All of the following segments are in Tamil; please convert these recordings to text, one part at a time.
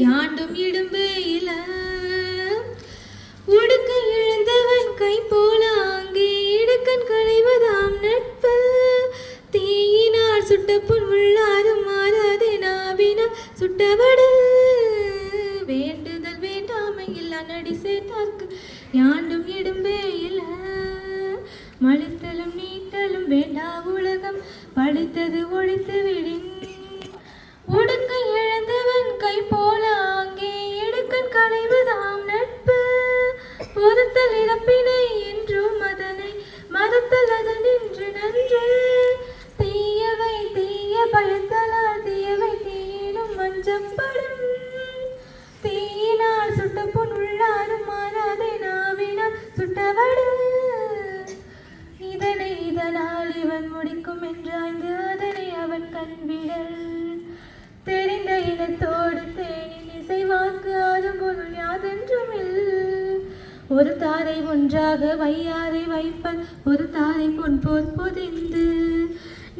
யாண்டும் இடும்பு இல உடுக்க இழந்தவன் கை போல அங்கே இடுக்கன் களைவதாம் நட்பு. தீயினார் சுட்ட புண் உள்ளாரும் மாறாதே நாவினால் சுட்டவடு. வேண்டுதல் வேண்டாமை இல்லா நடி சேர்த்தார்க்கு யாண்டும் இடும்பே இல மலித்தலும் நீட்டலும் வேண்டா உலகம் பழித்தது ஒழித்து விடின் அன்பிடல். தெரிந்த இனத்தோடு தேனின் இசைவாக்கு ஆடும் பொருள் யாதென்றும் ஒரு தாரை ஒன்றாக வையாரை வைப்பர் ஒரு தாரை பொன் போர் பொதிந்து.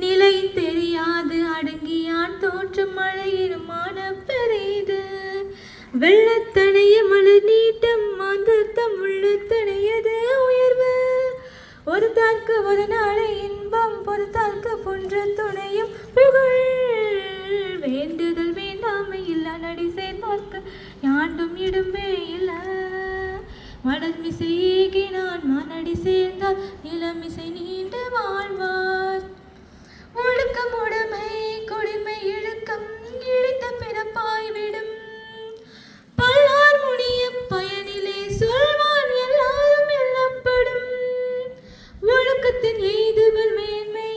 நிலை தெரியாது அடங்கியான் தோற்றும் மழையிடுமான பெரிது வெள்ளத்தனைய மலர் நீட்டம் மாந்தர்த்தம் உள்ளத்தனையது உயர்வு. ஒரு தாக்கு ஒரு நாளை இன்பம் பொறுத்தாக்கு போன்ற துணையும் புகழ் வேண்டுதல் வேண்டாமை இல்லா நடி சேர்ந்தார்க்கு. யாண்டும் இடுமே இல்ல. வளர்மிசை ஏகினான் மனடி சேர்ந்தால் நிலமிசை நீண்டு வாழ்வார். ஒழுக்கம் உடைமை கொடுமை இழுக்கம் இழித்த பிறப்பாய் விடும். பல்லார் முடிய பயனிலே சொல்வான் எல்லாரும் எல்லப்படும் ஒழுக்கத்தின் எய்துவர் மேன்மை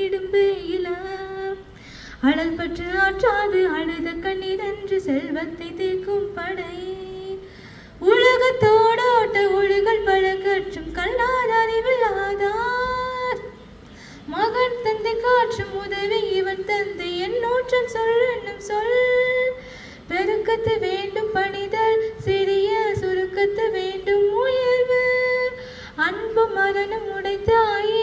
யாண்டும் இடும்பே அழல் பற்று ஆற்றாது அழுத கண்ணீரன்று செல்வத்தை தீர்க்கும் படை. உலகத்தோடோட்ட ஒழுகல் பல கற்றும் கல்லாத அறிவில்லாதார். மகன் தந்தை காற்றும் உதவி இவன் தந்தை என் நூற்றம் சொல் என்னும் சொல். பெருக்கத்து வேண்டும் பணிதல் சிறிய சுருக்கத்து வேண்டும் உயர்வு. அன்பு மரணம் உடைத்தாயே